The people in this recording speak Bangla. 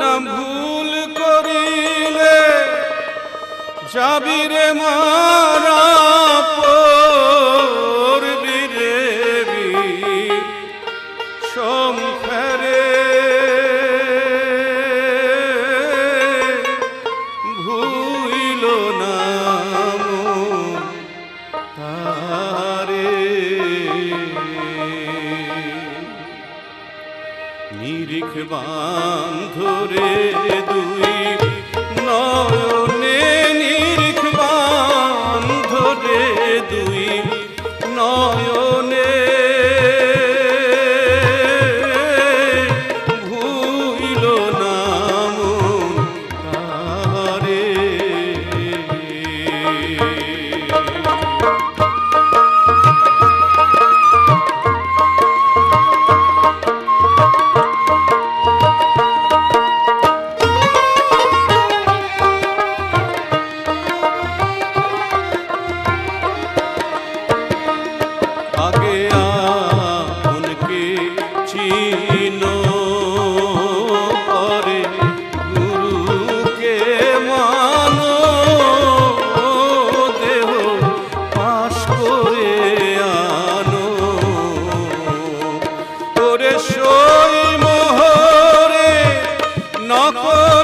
নাম ভুল করিলে যাবি রে মারা পড়বি রে সংসারে মান ধরে দুই নয়নে নির্ঘ মান ধরে দুই নয় নকল